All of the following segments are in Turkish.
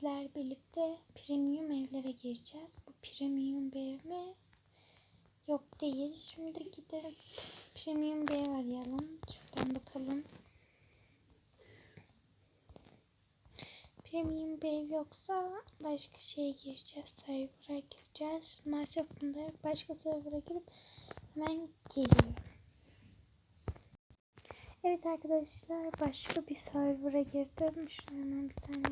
sizler birlikte premium evlere gireceğiz. Bu premium bir ev mi? Yok değil. Şimdi gidelim premium bir ev arayalım. Şuradan bakalım. Premium bir ev yoksa başka şeye gireceğiz. Server'a gireceğiz. Maalesef bunda yok. Başka server'a girip hemen geliyorum. Evet arkadaşlar başka bir server'a girdim. Şuna hemen bir tane.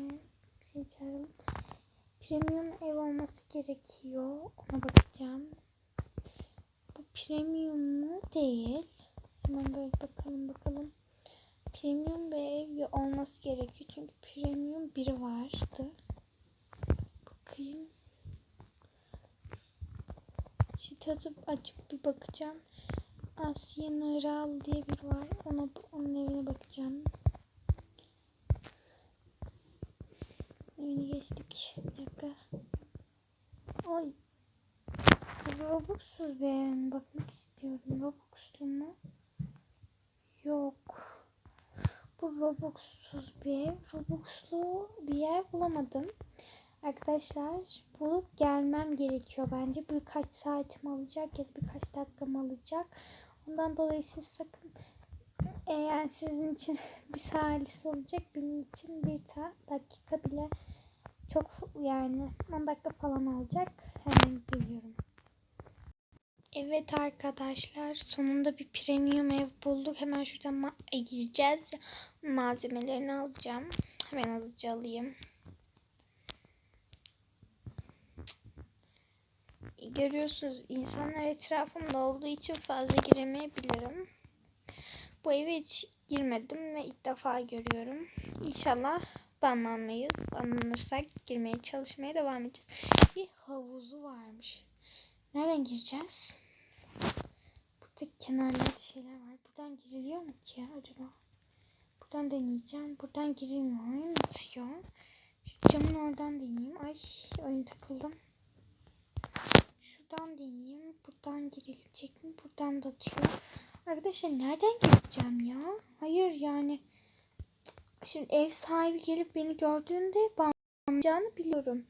Premium ev olması gerekiyor. Ona bakacağım. Bu premium mu? Değil. Hemen böyle bakalım bakalım. Premium bir ev olması gerekiyor. Çünkü premium biri vardı. Bakayım. Şu atıp açıp bir bakacağım. Asya Naral diye biri var. Ona, onun evine bakacağım. Evine geçtik. Bir dakika. Bir eve mi bakmak istiyorum. Robux'lu mu? Yok. Bu Robux'suz bir ev. Robux'lu bir yer bulamadım. Arkadaşlar bulup gelmem gerekiyor bence. Birkaç saatimi alacak ya da birkaç dakikamı alacak. Ondan dolayı siz sakın eğer sizin için bir salisi olacak benim için bir dakika bile çok yani 10 dakika falan alacak. Hemen geliyorum. Evet arkadaşlar sonunda bir premium ev bulduk. Hemen şuradan ma gideceğiz. Malzemelerini alacağım. Hemen hızlıca alayım. Görüyorsunuz insanlar etrafımda olduğu için fazla giremeyebilirim. Bu eve hiç girmedim ve ilk defa görüyorum. İnşallah banlanmayız. Banlanırsak girmeye çalışmaya devam edeceğiz. Bir havuzu varmış. Nereden gireceğiz? Burada kenarlarda şeyler var. Buradan giriliyor mu ki acaba? Buradan deneyeceğim. Buradan girilmiyor. Nasıl ya? Şu camın oradan deneyeyim. Ay oyun takıldım. Şuradan deneyeyim. Buradan girilecek mi? Buradan da atıyor. Arkadaşlar nereden gireceğim ya? Hayır yani. Şimdi ev sahibi gelip beni gördüğünde banlayacağını biliyorum.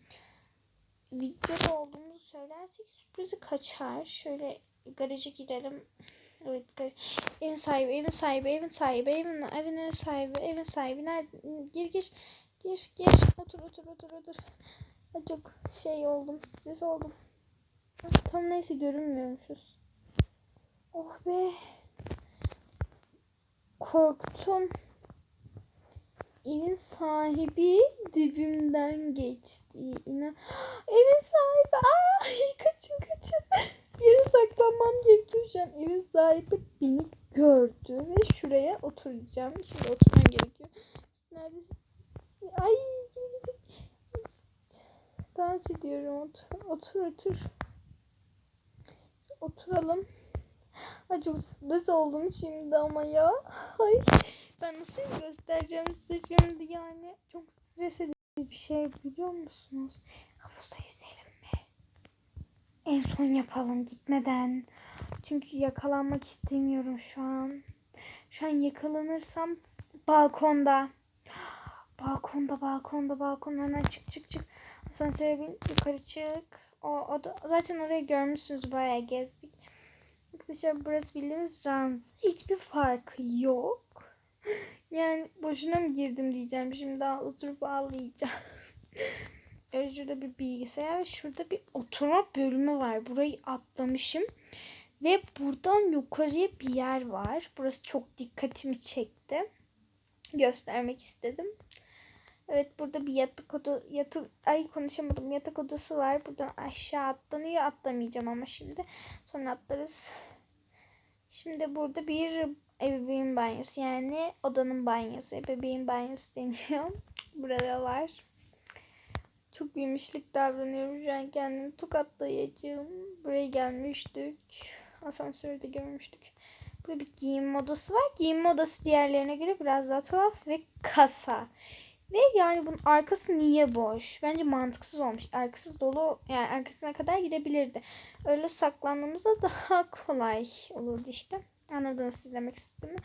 Videoda olduğumuzu söylersek sürprizi kaçar. Şöyle garaja girelim. Evet evin sahibi, evin sahibi, evin sahibi, evin, evin sahibi, evin sahibi. Nerede? Gir gir. Gir gir. Otur otur otur otur. Çok şey oldum. Stres oldum. Tam neyse görünmüyormuşuz. Oh be. Korktum. Evin sahibi dibimden geçti. İnan. Evin sahibi. Ay kaçın kaçın. Yere saklanmam gerekiyor şu an. Evin sahibi beni gördü ve şuraya oturacağım. Şimdi oturmam gerekiyor. Neredesin? Ay. Dans ediyorum. Otur otur. otur oturalım. Ay çok stres oldum şimdi ama ya. Ay ben nasıl göstereceğim size şimdi yani. Çok stres edici bir şey biliyor musunuz? Havuzda yüzelim mi? En son yapalım gitmeden. Çünkü yakalanmak istemiyorum şu an. Şu an yakalanırsam balkonda. Balkonda, balkonda, balkonda hemen çık çık çık. Asansöre bin yukarı çık. O, o da, zaten orayı görmüşsünüz bayağı gezdik. Arkadaşlar burası bildiğimiz ranz. Hiçbir farkı yok. Boşuna mı girdim diyeceğim. Şimdi daha oturup ağlayacağım. evet, şurada bir bilgisayar. Şurada bir oturma bölümü var. Burayı atlamışım. Ve buradan yukarıya bir yer var. Burası çok dikkatimi çekti. Göstermek istedim. Evet burada bir yatak oda yatak ay konuşamadım yatak odası var. Buradan aşağı atlanıyor. Atlamayacağım ama şimdi. Sonra atlarız. Şimdi burada bir ebeveyn banyosu yani odanın banyosu. Ebeveyn banyosu deniyor. Burada var. Çok gümüşlük davranıyorum şu an kendimi tokatlayacağım. Buraya gelmiştik. Asansörde görmüştük. Burada bir giyim odası var. Giyim odası diğerlerine göre biraz daha tuhaf ve kasa. Ve yani bunun arkası niye boş? Bence mantıksız olmuş. Arkası dolu yani arkasına kadar gidebilirdi. Öyle saklandığımızda daha kolay olurdu işte. Anladınız siz demek istedim.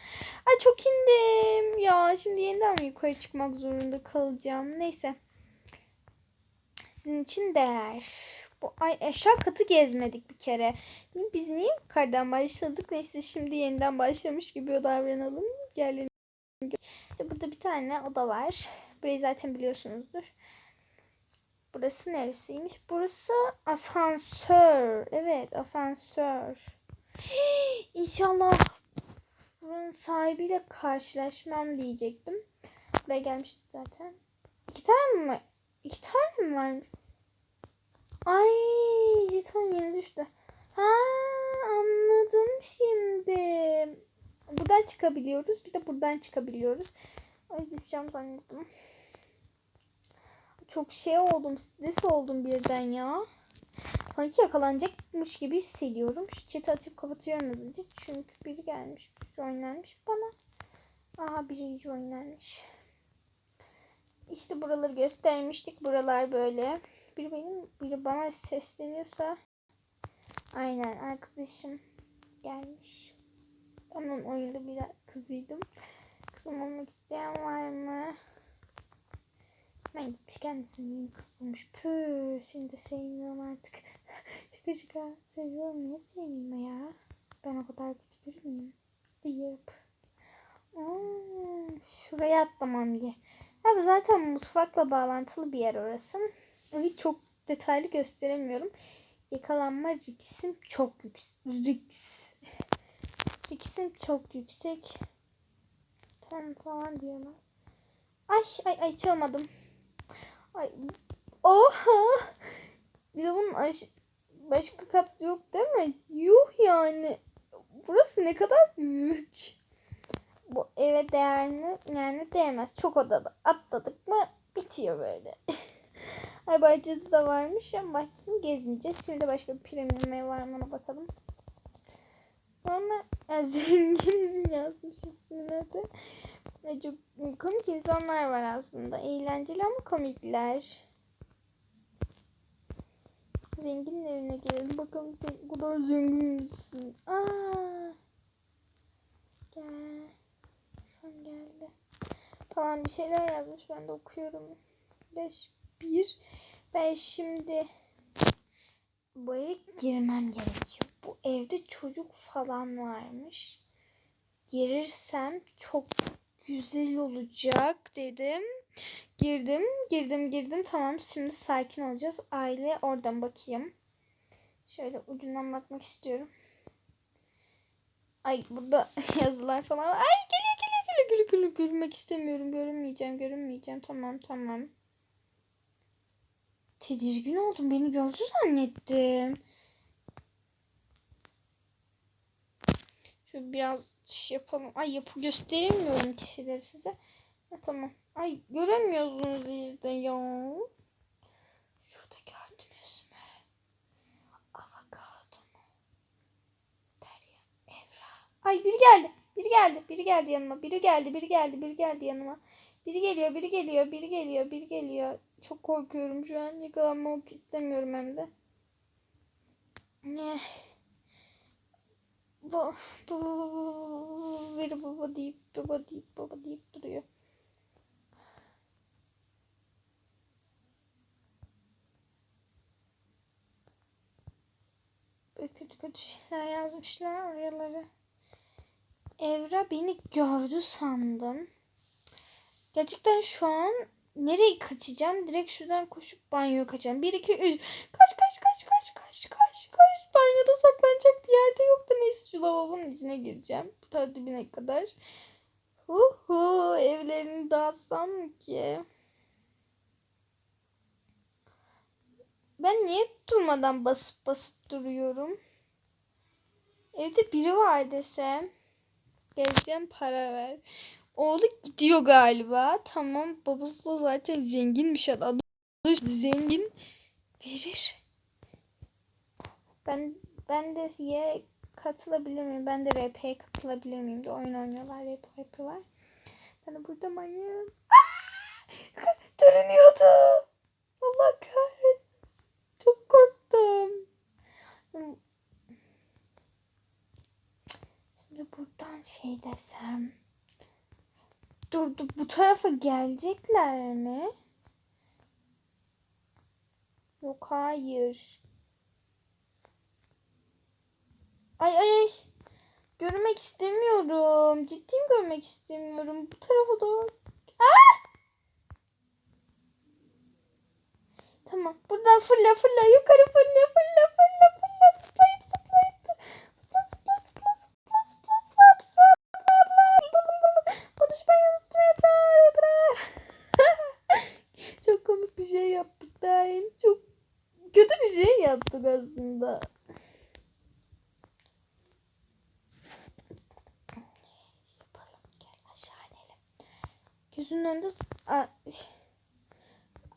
Ay çok indim. Ya şimdi yeniden yukarı çıkmak zorunda kalacağım. Neyse. sizin için değer. Bu ay aşağı katı gezmedik bir kere. Biz niye yukarıdan başladık? Neyse şimdi yeniden başlamış gibi davranalım. Yerlerini işte burada bir tane oda var. Burayı zaten biliyorsunuzdur. Burası neresiymiş? Burası asansör. Evet asansör. İnşallah buranın sahibiyle karşılaşmam diyecektim. Buraya gelmiştik zaten. İki tane mi? İki tane mi var? Ay jeton yeni düştü. Ha anladım şimdi. Buradan çıkabiliyoruz. Bir de buradan çıkabiliyoruz. Ay düşeceğim zannettim. Çok şey oldum. Stres oldum birden ya. Sanki yakalanacakmış gibi hissediyorum. Şu chat'i açıp kapatıyorum hızlıca. Çünkü biri gelmiş. Joinlenmiş bana. Aha biri joinlenmiş. İşte buraları göstermiştik. Buralar böyle. Biri benim, biri bana sesleniyorsa. Aynen arkadaşım gelmiş. Onun oyunda bir kızıydım. Kızım olmak isteyen var mı? Ben gitmiş kendisini yeni kız bulmuş. Püh seni de sevmiyorum artık. şaka şaka seviyorum. Niye sevmeyeyim ya? Ben o kadar kötü biri miyim? Yap. Hmm, şuraya atlamam diye. Abi zaten mutfakla bağlantılı bir yer orası. Evi çok detaylı gösteremiyorum. Yakalanma risksim çok yüksek. Risk. Risksim çok yüksek. Tamam falan diyorlar. Ay ay ay çalmadım. Ay. Oha. Bir de bunun aş başka kat yok değil mi? Yuh yani. Burası ne kadar büyük. Bu eve değer mi? Yani değmez. Çok odada atladık mı bitiyor böyle. Ay bahçesi de varmış ama bahçesini gezmeyeceğiz. Şimdi başka bir premium ev var mı ona bakalım. Ama ya, zengin yazmış ismini de. Ne çok komik insanlar var aslında. Eğlenceli ama komikler. Zenginin evine gelelim. Bakalım sen o kadar zengin misin? Aa. Gel. Şu geldi. Falan bir şeyler yazmış. Ben de okuyorum. 5 1 Ben şimdi bu eve girmem gerekiyor. Bu evde çocuk falan varmış. Girirsem çok güzel olacak dedim. Girdim, girdim, girdim. Tamam şimdi sakin olacağız. Aile oradan bakayım. Şöyle ucundan bakmak istiyorum. Ay burada yazılar falan. Ay geliyor geliyor geliyor geliyor geliyor. Görünmek istemiyorum. Görünmeyeceğim, görünmeyeceğim. Tamam tamam. Tedirgin oldum. Beni gördü zannettim. Şöyle biraz şey yapalım. Ay yapı gösteremiyorum kişileri size. Ha, tamam. Ay göremiyorsunuz işte ya. Şurada gördünüz mü? Avokado mu? Derya, Evra. Ay biri geldi. Biri geldi. Biri geldi yanıma. Biri geldi. Biri geldi. Biri geldi yanıma. Biri geliyor. Biri geliyor. Biri geliyor. Biri geliyor. Çok korkuyorum şu an. Yakalanmak istemiyorum hem de. Ne? Bu, biri baba deyip baba deyip baba deyip duruyor. Böyle kötü kötü şeyler yazmışlar oraları. Evra beni gördü sandım. Gerçekten şu an nereye kaçacağım? Direkt şuradan koşup banyoya kaçacağım. 1 2 3. Kaç kaç kaç kaç kaç kaç kaç. Banyoda saklanacak bir yerde yok da neyse şu lavabonun içine gireceğim. Bu tarz dibine kadar. Uhu evlerini dağıtsam ki? Ben niye durmadan basıp basıp duruyorum? Evde biri var desem. Geleceğim para ver. Oğlu gidiyor galiba. Tamam babası da zaten zenginmiş adam. Zengin verir. Ben ben de ye katılabilir miyim? Ben de RP'ye katılabilir miyim? Bir oyun oynuyorlar. RP yapıyorlar. Ben de burada manyağım. Görünüyordu. Allah kahretsin. Çok korktum. Şimdi buradan şey desem. Dur bu tarafa gelecekler mi? Yok hayır. Ay ay ay. Görmek istemiyorum. Ciddiyim görmek istemiyorum. Bu tarafa doğru. Aa! Tamam. Buradan fırla fırla. Yukarı fırla fırla fırla fırla. Zıplayıp zıplayıp dur. Zıpla zıpla zıpla zıpla zıpla zıpla zıpla zıpla. Konuşmayı unuttum Ebrar Ebrar. Çok komik bir şey yaptık Dain. Çok kötü bir şey yaptık aslında. Yapalım. Gel aşağı inelim. Gözünün önünde s- a, ş-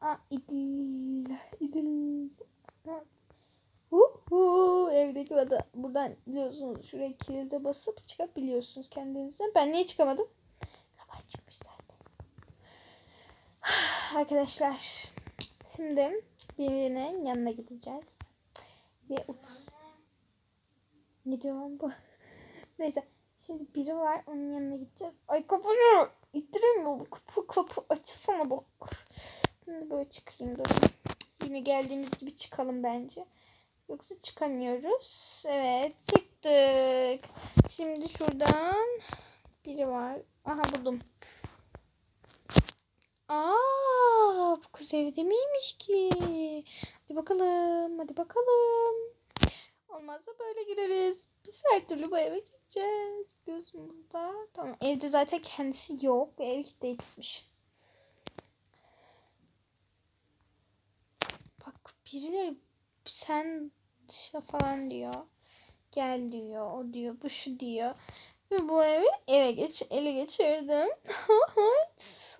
a, idil idil Ha. hu vada buradan biliyorsunuz şuraya kilide basıp çıkabiliyorsunuz kendinizden. Ben niye çıkamadım? Kapı çıkmış zaten. Arkadaşlar şimdi birinin yanına gideceğiz. Ve ne diyor lan bu? Neyse. Şimdi biri var. Onun yanına gideceğiz. Ay kapıyı ittiremiyor. Kapı kapı açsana bak. Şimdi böyle çıkayım dur. Yine geldiğimiz gibi çıkalım bence. Yoksa çıkamıyoruz. Evet çıktık. Şimdi şuradan biri var. Aha buldum. Aa, bu kız evde miymiş ki? Hadi bakalım. Hadi bakalım. Olmazsa böyle gireriz. Biz her türlü bu eve gideceğiz. Biliyorsun burada. Tamam. Evde zaten kendisi yok. Ev kilitliymiş. Bak birileri sen dışla falan diyor. Gel diyor. O diyor. Bu şu diyor. Ve bu evi eve geç ele geçirdim.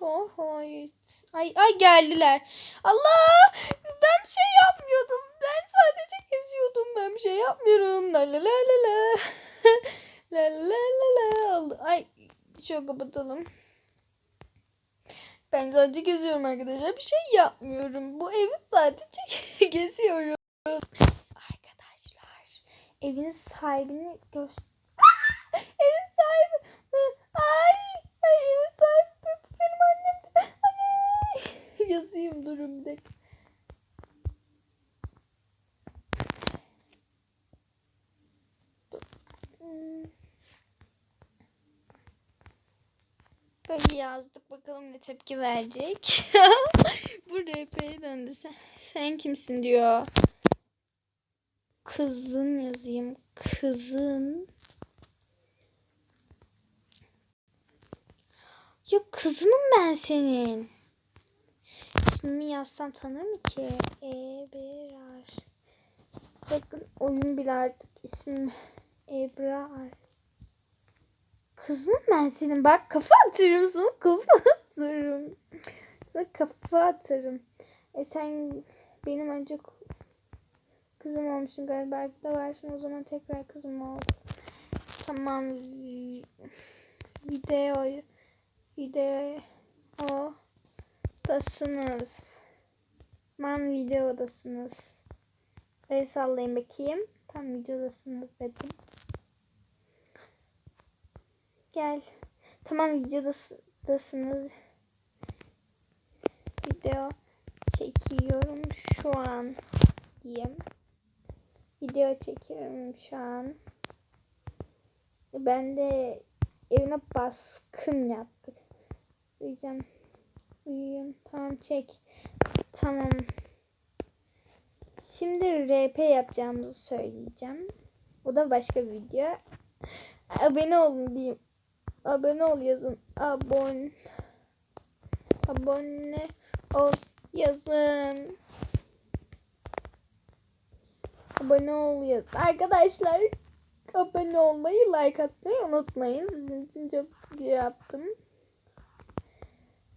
oh, hayır. Ay ay geldiler. Allah! Ben bir şey yapmıyordum. Ben sadece geziyordum. Ben bir şey yapmıyorum. La la la la la. la la la la. Ay şöyle kapatalım. Ben sadece geziyorum arkadaşlar. Bir şey yapmıyorum. Bu evi sadece geziyorum. Arkadaşlar evin sahibini göster. evin sahibi. Ay, evin sahibi benim annem. Anne. Yazayım durun bir dakika. Hmm. Böyle yazdık bakalım ne tepki verecek. Bu RP'ye döndü. Sen, sen kimsin diyor. Kızın yazayım. Kızın. Ya kızınım ben senin. İsmimi yazsam tanır mı ki? Ebrar. Bakın oyun bile artık ismim Ebrar. Kızım ben senin. Bak kafa atarım sana. Kafa atarım. Sana kafa atarım. E sen benim önce kızım olmuşsun galiba. Belki de varsın o zaman tekrar kızım ol. Tamam. vi- Video video o dasınız. Tamam videodasınız. El sallayın bakayım. Tam videodasınız dedim. Gel. Tamam videodasınız. Video çekiyorum şu an diyeyim. Video çekiyorum şu an. Ben de evine baskın yaptık. Uyuyacağım. Uyuyayım. Tamam çek. Tamam. Şimdi RP yapacağımızı söyleyeceğim. O da başka bir video. Abone olun diyeyim. Abone ol yazın. Abone. Abone ol yazın. Abone ol yazın. Arkadaşlar abone olmayı, like atmayı unutmayın. Sizin için çok iyi yaptım.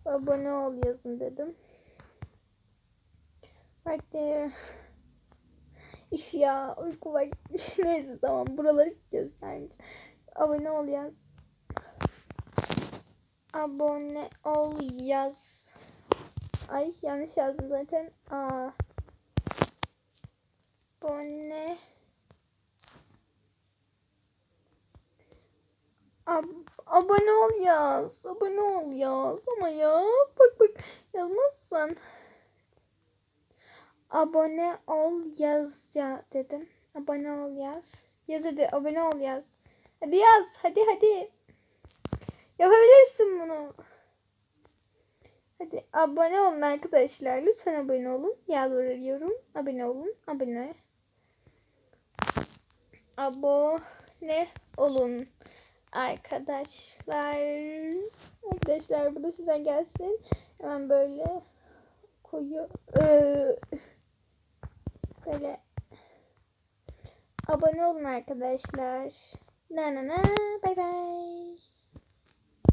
Abone ol yazın dedim. Right there. Üf ya uyku. Neyse tamam buraları göstermeyeceğim. Abone ol yaz. Abone ol yaz. Ay yanlış yazdım zaten. Aa. Abone. Ab abone ol yaz. Abone ol yaz. Ama ya bak bak yazmazsan. Abone ol yaz ya dedim. Abone ol yaz. Yaz hadi abone ol yaz. Hadi yaz hadi hadi. Yapabilirsin bunu. Hadi abone olun arkadaşlar. Lütfen abone olun. Yalvarıyorum. Abone olun. Abone. Abone olun arkadaşlar. Arkadaşlar bu da sizden gelsin. Hemen böyle koyu Ee, böyle abone olun arkadaşlar. Na na na. Bay bay.